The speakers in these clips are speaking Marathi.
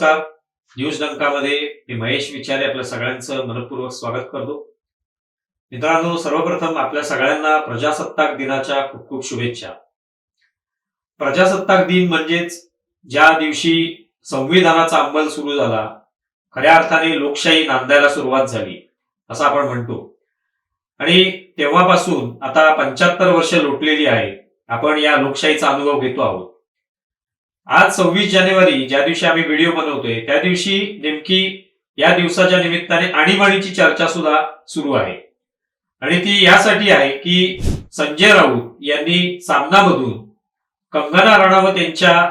नमस्कार. न्यूज डंकामध्ये मी महेश विचारे आपल्या सगळ्यांचं मनपूर्वक स्वागत करतो. मित्रांनो सर्वप्रथम आपल्या सगळ्यांना प्रजासत्ताक दिनाच्या खूप खूप शुभेच्छा. प्रजासत्ताक दिन म्हणजेच ज्या दिवशी संविधानाचा अंमल सुरू झाला खऱ्या अर्थाने लोकशाही नांदायला सुरुवात झाली असं आपण म्हणतो. आणि तेव्हापासून आता पंच्याहत्तर वर्ष लोटलेली आहेत. आपण या लोकशाहीचा अनुभव घेतो आहोत. आज सव्वीस जानेवारी ज्या दिवशी आम्ही व्हिडिओ बनवतोय त्या दिवशी नेमकी या दिवसाच्या निमित्ताने आणीबाणीची चर्चा सुद्धा सुरू आहे. आणि ती यासाठी आहे की संजय राऊत यांनी सामनामधून कंगना राणावत यांच्या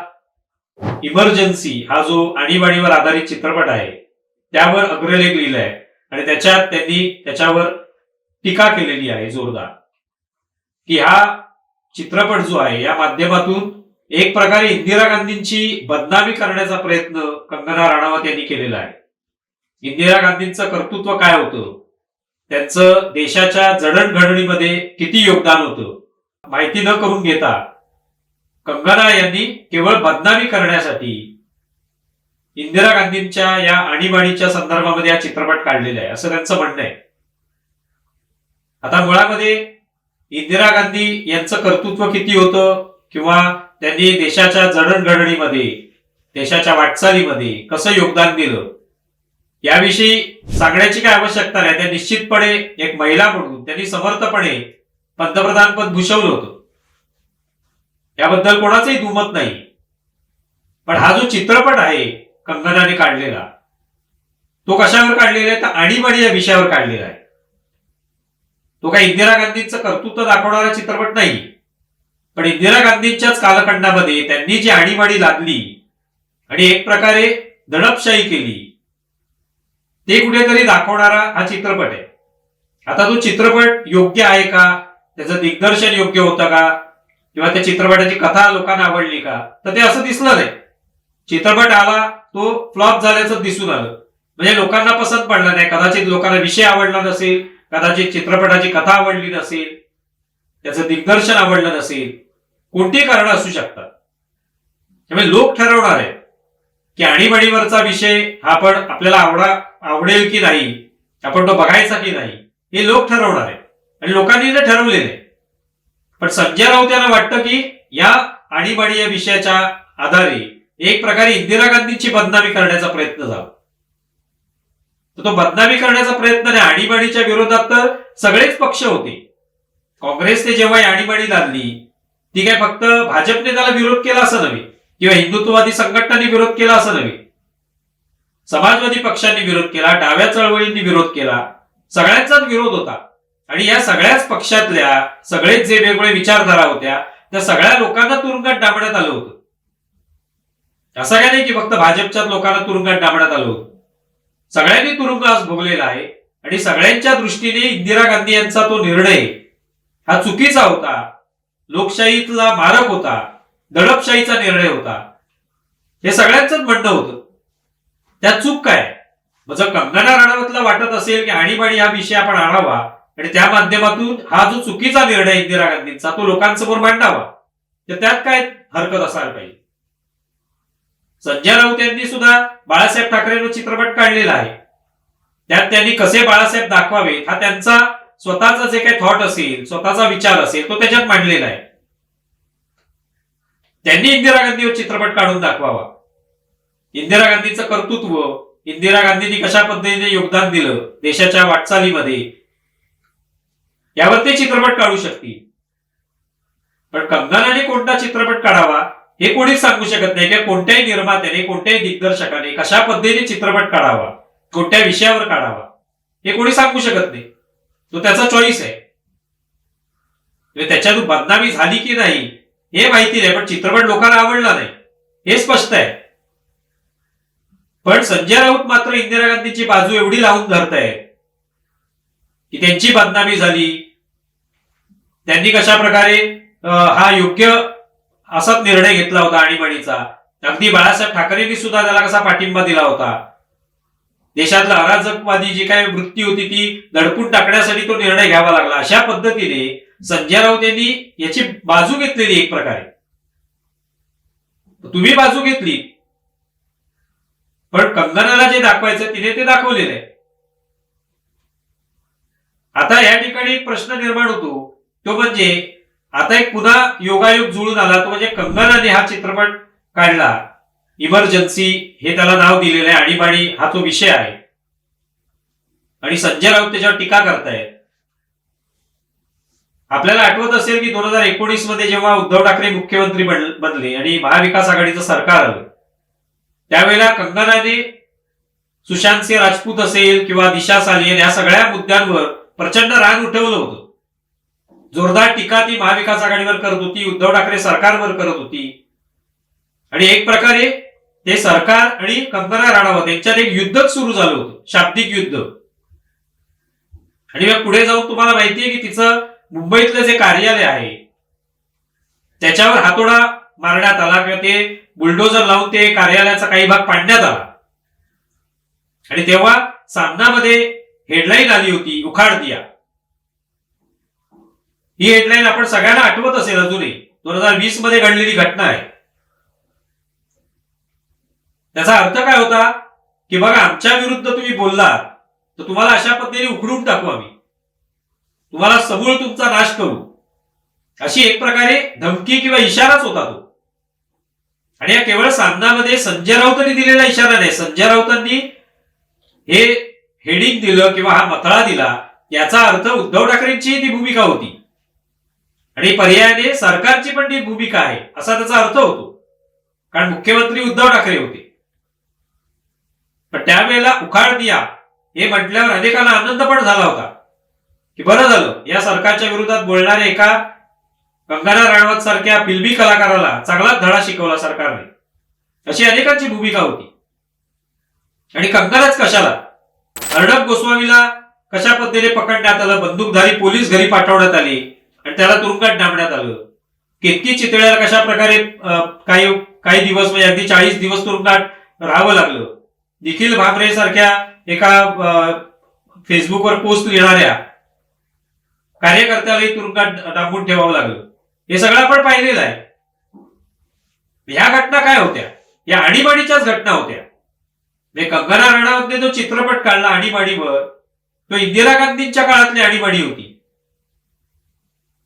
इमर्जन्सी हा जो आणीबाणीवर आधारित चित्रपट आहे त्यावर अग्रलेख लिहिलाय. आणि त्याच्यात त्यांनी त्याच्यावर टीका केलेली आहे जोरदार. की हा चित्रपट जो आहे या माध्यमातून एक प्रकारे इंदिरा गांधींची बदनामी करण्याचा प्रयत्न कंगना राणावत यांनी केलेला आहे. इंदिरा गांधींचं कर्तृत्व काय होतं? त्यांचं देशाच्या जडणघडणीमध्ये किती योगदान होतं? माहिती न करून घेता कंगना यांनी केवळ बदनामी करण्यासाठी इंदिरा गांधींच्या या आणीबाणीच्या संदर्भामध्ये हा चित्रपट काढलेला आहे. असं त्यांचं म्हणणं आहे. आता मुळामध्ये इंदिरा गांधी यांचं कर्तृत्व किती होतं? किंवा त्यांनी देशाच्या जडणघडणीमध्ये देशाच्या वाटचालीमध्ये कसं योगदान दिलं? याविषयी सांगण्याची काय आवश्यकता नाही. त्या निश्चितपणे एक महिला म्हणून त्यांनी समर्थपणे पंतप्रधान पद भूषवलं होतं. याबद्दल कोणाचंही दुमत नाही. पण हा जो चित्रपट आहे कंगनाने काढलेला तो कशावर काढलेला आहे? तर आणीबाणी या विषयावर काढलेला आहे. तो काही इंदिरा गांधींचं कर्तृत्व दाखवणारा चित्रपट नाही. पण इंदिरा गांधींच्याच कालखंडामध्ये त्यांनी जी आणीबाणी लादली आणि एक प्रकारे दडपशाही केली ते कुठेतरी दाखवणारा हा चित्रपट आहे. आता तो चित्रपट योग्य आहे का? त्याचं दिग्दर्शन योग्य होतं का? किंवा त्या चित्रपटाची कथा लोकांना आवडली का? तर ते असं दिसलं नाही. चित्रपट आला तो फ्लॉप झाल्याचं दिसून आलं. म्हणजे लोकांना पसंत पडला नाही. कदाचित लोकांना विषय आवडला नसेल कदाचित चित्रपटाची कथा आवडली नसेल त्याचं दिग्दर्शन आवडलं नसेल कोणती कारण असू शकतात? त्यामुळे लोक ठरवणार आहेत की आणीबाणीवरचा विषय हा पण आपल्याला आवडा आवडेल की नाही आपण तो बघायचा की नाही हे लोक ठरवणार आहेत. आणि लोकांनी ते ठरवले पण संजय राऊत यांना वाटतं की या आणीबाणी या विषयाच्या आधारे एक प्रकारे इंदिरा गांधींची बदनामी करण्याचा प्रयत्न झाला. तर तो बदनामी करण्याचा प्रयत्न नाही आणीबाणीच्या विरोधात तर सगळेच पक्ष होते. काँग्रेसने जेव्हा आणीबाणी लादली ती काय फक्त भाजपने त्याला विरोध केला असं नव्हे. किंवा हिंदुत्ववादी संघटनांनी विरोध केला असं नव्हे. समाजवादी पक्षांनी विरोध केला डाव्या चळवळींनी विरोध केला सगळ्यांचाच विरोध होता. आणि या सगळ्याच पक्षातल्या सगळेच जे वेगवेगळे विचारधारा होत्या त्या सगळ्या लोकांना तुरुंगात डांबण्यात आलं होतं. असं काय नाही की फक्त भाजपच्याच लोकांना तुरुंगात डांबण्यात आलं होतं. सगळ्यांनी तुरुंगास भोगलेला आहे. आणि सगळ्यांच्या दृष्टीने इंदिरा गांधी यांचा तो निर्णय हा चुकीचा होता. लोकशाहीतला मारक होता दडपशाहीचा निर्णय होता. हे सगळ्यांच म्हणणं होतं. त्यात चूक काय? मग जर कंगना राणावतला वाटत असेल की आणीबाणी हा विषय आपण आणावा आणि त्या माध्यमातून हा जो चुकीचा निर्णय इंदिरा गांधींचा तो लोकांसमोर मांडावा तर त्यात काय हरकत असायला पाहिजे? संजय राऊत यांनी सुद्धा बाळासाहेब ठाकरेंवर चित्रपट काढलेला आहे. त्यात त्यांनी कसे बाळासाहेब दाखवावेत हा त्यांचा स्वतःचा जे काही थॉट असेल स्वतःचा विचार असेल तो त्याच्यात मांडलेला आहे. त्यांनी इंदिरा गांधीवर चित्रपट काढून दाखवावा. इंदिरा गांधीचं कर्तृत्व इंदिरा गांधींनी कशा पद्धतीने योगदान दिलं देशाच्या वाटचालीमध्ये यावर ते चित्रपट काढू शकतील. पण कंगनाने कोणता चित्रपट काढावा हे कोणीच सांगू शकत नाही किंवा कोणत्याही निर्मात्याने कोणत्याही दिग्दर्शकाने कशा पद्धतीने चित्रपट काढावा कोणत्या विषयावर काढावा हे कोणी सांगू शकत नाही. तो त्याचा चॉईस आहे. म्हणजे त्याच्यातून बदनामी झाली की नाही हे माहिती नाही पण चित्रपट लोकांना आवडला नाही. हे स्पष्ट आहे. पण संजय राऊत मात्र इंदिरा गांधीची बाजू एवढी लावून धरत की त्यांची बदनामी झाली. त्यांनी कशा प्रकारे हा योग्य असाच निर्णय घेतला होता आणीबाणीचा. अगदी बाळासाहेब ठाकरेंनी सुद्धा त्याला कसा पाठिंबा दिला होता. देशातला अराजकवादी जी काही वृत्ती होती ती दडपून टाकण्यासाठी तो निर्णय घ्यावा लागला. अशा पद्धतीने संजय राऊत यांनी याची बाजू घेतलेली एक प्रकारे. तुम्ही बाजू घेतली. पण कंगनाला जे दाखवायचं तिने ते दाखवलेलं आहे. आता या ठिकाणी एक प्रश्न निर्माण होतो. तो म्हणजे आता एक पुन्हा योगायोग जुळून आला. तो म्हणजे कंगनाने हा चित्रपट काढला. इमर्जन्सी हे त्याला नाव दिलेलं आहे. आणीबाणी हा तो विषय आहे. आणि संजय राऊत त्याच्यावर टीका करतायत. आपल्याला आठवत असेल की दोन हजार एकोणीसमध्ये जेव्हा उद्धव ठाकरे मुख्यमंत्री बन- बनले आणि महाविकास आघाडीचं सरकार आलं त्यावेळेला कंगनाने सुशांत सिंह राजपूत असेल किंवा दिशा सालियन या सगळ्या मुद्द्यांवर प्रचंड रान उठवलं होतं. जोरदार टीका ती महाविकास आघाडीवर करत होती उद्धव ठाकरे सरकारवर करत होती. आणि एक प्रकारे ते सरकार आणि कंगना राणावत यांच्यात एक युद्धच सुरू झालं होतं शाब्दिक युद्ध. आणि मग पुढे जाऊन तुम्हाला माहितीये की तिचं मुंबईतलं जे कार्यालय आहे त्याच्यावर हातोडा मारण्यात आला किंवा ते बुलडोजर लावून ते कार्यालयाचा काही भाग पाडण्यात आला. आणि तेव्हा सामनामध्ये हेडलाईन आली होती उखाड दिया ही हेडलाईन आपण सगळ्यांना आठवत असेल अजूनही. दोन हजार वीसमध्ये घडलेली घटना आहे. त्याचा अर्थ काय होता? की बघा आमच्या विरुद्ध तुम्ही बोललात तर तुम्हाला अशा पद्धतीने उखडून टाकू आम्ही. तुम्हाला समूळ तुमचा नाश करू. अशी एक प्रकारे धमकी किंवा इशाराच होता तो. आणि या केवळ सामनामध्ये संजय राऊतांनी दिलेला इशारा नाही. संजय राऊतांनी हे हेडिंग दिलं किंवा हा मथळा दिला याचा अर्थ उद्धव ठाकरेंची ती भूमिका होती. आणि पर्यायाने सरकारची पण ती भूमिका आहे असा त्याचा अर्थ होतो. कारण मुख्यमंत्री उद्धव ठाकरे होते. तर त्यावेळेला उखाड दिया हे म्हटल्यावर अनेकांना आनंद पण झाला होता. की बरं झालं या सरकारच्या विरोधात बोलणाऱ्या एका कंगना राणवत सारख्या फिल्मी कलाकाराला चांगलाच धडा शिकवला सरकारने. अशी अनेकांची भूमिका होती. आणि कंगनाच कशाला? अर्णब गोस्वामीला कशा पद्धतीने पकडण्यात आलं? बंदूकधारी पोलीस घरी पाठवण्यात आले आणि त्याला तुरुंगात डांबण्यात आलं. केतकी चितळ्याला कशा प्रकारे काही काही दिवस म्हणजे अगदी चाळीस दिवस तुरुंगात राहावं लागलं? निखिल भामरे सारख्या एका फेसबुकवर पोस्ट लिहिणाऱ्या कार्यकर्त्यालाही तुरुंगात डांबून ठेवावं लागलं. हे सगळं आपण पाहिलेलं आहे. ह्या घटना काय होत्या? या आणीबाणीच्याच घटना होत्या. म्हणजे कंगना राणावतने जो चित्रपट काढला आणीबाणीवर तो इंदिरा गांधींच्या काळातली आणीबाणी होती.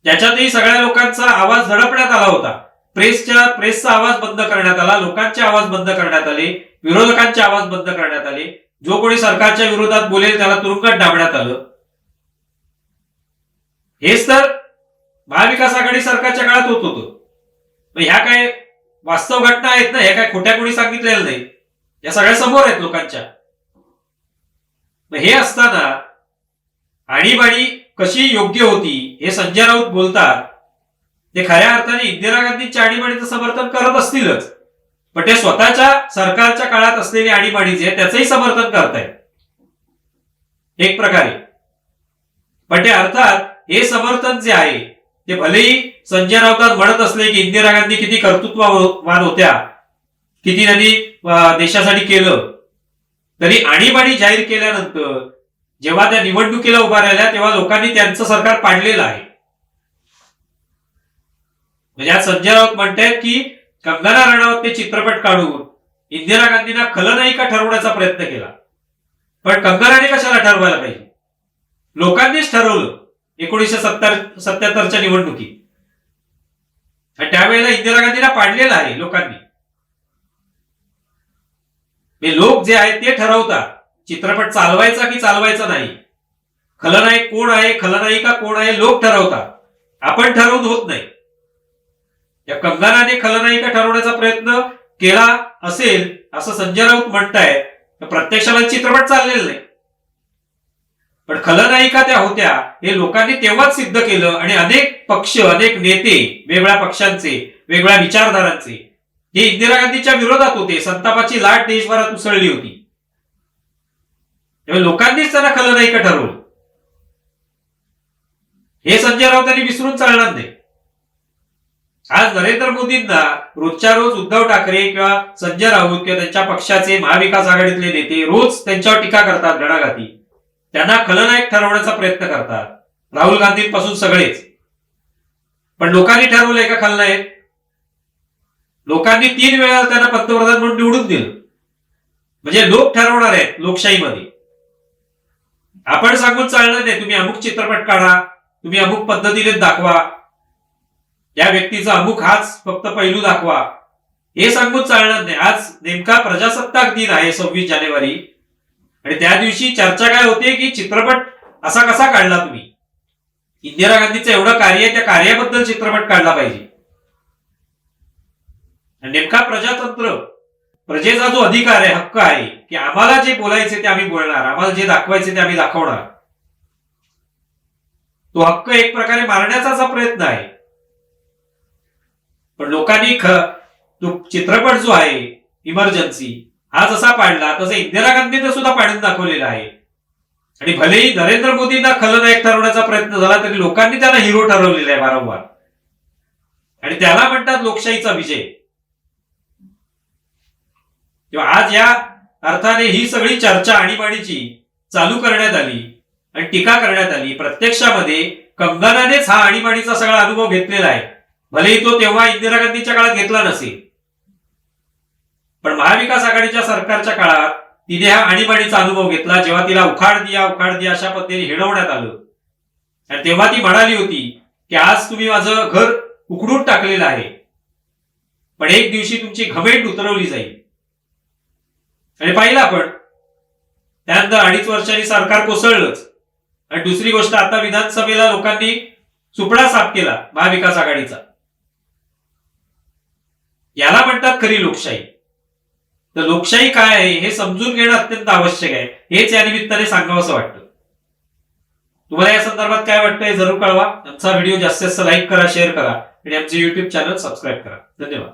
त्याच्यातही सगळ्या लोकांचा आवाज झडपण्यात आला होता. प्रेसच्या प्रेसचा आवाज बंद करण्यात आला लोकांचे आवाज बंद करण्यात आले विरोधकांचे आवाज बंद करण्यात आले. जो कोणी सरकारच्या विरोधात बोलेल त्याला तुरुंगात डांबण्यात आलं. हेच तर महाविकास आघाडी सरकारच्या काळात होत होतं. मग ह्या काय वास्तव घटना आहेत ना ह्या काय खोट्या कोणी सांगितलेल्या नाही. या सगळ्या समोर आहेत लोकांच्या. मग हे असताना आणीबाणी कशी योग्य होती हे संजय राऊत बोलतात. ते खऱ्या अर्थाने इंदिरा गांधींच्या आणीबाणीचं समर्थन करत असतीलच पण ते स्वतःच्या सरकारच्या काळात असलेली आणीबाणीचे त्याचंही समर्थन करतायत. एक प्रकारे. पण ते अर्थात हे समर्थन जे आहे ते भलेही संजय राऊतात म्हणत असले की इंदिरा गांधी किती कर्तृत्ववान होत्या किती त्यांनी देशासाठी केलं तरी आणीबाणी जाहीर केल्यानंतर जेव्हा त्या निवडणुकीला उभा राहिल्या तेव्हा लोकांनी त्यांचं सरकार पाडलेलं आहे. म्हणजे आज संजय राऊत म्हणतायत की कंगना राणावतने चित्रपट काढून इंदिरा गांधींना खलनायिका ठरवण्याचा प्रयत्न केला? पण कंगनाने कशाला ठरवायला पाहिजे? लोकांनीच ठरवलं एकोणीसशे सत्तर सत्याहत्तरच्या निवडणुकीत आणि त्यावेळेला इंदिरा गांधीला पाडलेलं आहे लोकांनी. लोक जे आहेत ते ठरवतात चित्रपट चालवायचा की चालवायचा नाही. खलनायक कोण आहे खलनायिका कोण आहे लोक ठरवतात. आपण ठरवून होत नाही. या कंगनाने खलनायिका ठरवण्याचा प्रयत्न केला असेल असं संजय राऊत म्हणताय तर प्रत्यक्षाला चित्रपट चाललेला नाही. पण खलनायिका त्या होत्या हे लोकांनी तेव्हाच सिद्ध केलं आणि अनेक पक्ष अनेक नेते वेगळ्या पक्षांचे वेगळ्या विचारधारांचे हे इंदिरा गांधीच्या विरोधात होते संतापाची लाट देशभरात उसळली होती. तेव्हा लोकांनीच त्यांना खलनायिका ठरवलं? हे संजय राऊतांनी विसरून चालणार नाही. आज नरेंद्र मोदींना रोजच्या रोज उद्धव ठाकरे किंवा संजय राऊत किंवा त्यांच्या पक्षाचे महाविकास आघाडीतले नेते रोज त्यांच्यावर टीका करतात गणागाती त्यांना खलनायक ठरवण्याचा प्रयत्न करतात. राहुल गांधींपासून सगळेच. पण लोकांनी ठरवलंय का खलनायक. लोकांनी तीन वेळा त्यांना पंतप्रधान म्हणून निवडून दिलं. म्हणजे लोक ठरवणार आहेत लोकशाहीमध्ये. आपण सांगून चालणार नाही तुम्ही अमुक चित्रपट काढा तुम्ही अमुक पद्धतीने दाखवा. या व्यक्तीचा अमुक हाच फक्त पैलू दाखवा. हे सांगून चालणार नाही. आज नेमका प्रजासत्ताक दिन आहे सव्वीस जानेवारी. आणि त्या दिवशी चर्चा काय होते की चित्रपट असा कसा काढला तुम्ही? इंदिरा गांधीचं एवढं कार्य आहे त्या कार्याबद्दल चित्रपट काढला पाहिजे. नेमका प्रजातंत्र प्रजेचा जो अधिकार आहे हक्क आहे की आम्हाला जे बोलायचे ते आम्ही बोलणार आम्हाला जे दाखवायचे ते आम्ही दाखवणार. तो हक्क एक प्रकारे मारण्याचा प्रयत्न आहे. पण लोकांनी ख तो चित्रपट जो आहे इमर्जन्सी हा जसा पाडला तसा इंदिरा गांधीने सुद्धा पाडून दाखवलेला आहे. आणि भलेही नरेंद्र मोदींना खलनायक ठरवण्याचा प्रयत्न झाला तरी लोकांनी त्याला हिरो ठरवलेला आहे वारंवार. आणि त्याला म्हणतात लोकशाहीचा विजय. किंवा आज या अर्थाने ही सगळी चर्चा आणीबाणीची चालू करण्यात आली आणि टीका करण्यात आली. प्रत्यक्षामध्ये कंगनानेच हा आणीबाणीचा सगळा अनुभव घेतलेला आहे. भलेही तो तेव्हा इंदिरा गांधीच्या काळात घेतला नसेल. पण महाविकास आघाडीच्या सरकारच्या काळात तिने हा आणीबाणीचा अनुभव घेतला जेव्हा तिला उखाड दिया उखाड दिया अशा पद्धतीने हिडवण्यात आलं. आणि तेव्हा ती म्हणाली होती की आज तुम्ही माझं घर उकडून टाकलेलं आहे पण एक दिवशी तुमची घमेंट उतरवली जाईल. आणि पाहिलं आपण त्यानंतर अडीच वर्षांनी सरकार कोसळलंच. आणि दुसरी गोष्ट आता विधानसभेला लोकांनी सुपडा साफ केला महाविकास आघाडीचा. याला म्हणतात खरी लोकशाही. तर लोकशाही काय आहे? हे समजून घेणं अत्यंत आवश्यक आहे. हेच या निमित्ताने सांगावं असं वाटतं. तुम्हाला या संदर्भात काय वाटतं हे जरूर कळवा. आमचा व्हिडिओ जास्तीत जास्त लाईक करा शेअर करा आणि आमचे युट्यूब चॅनल सबस्क्राईब करा. धन्यवाद.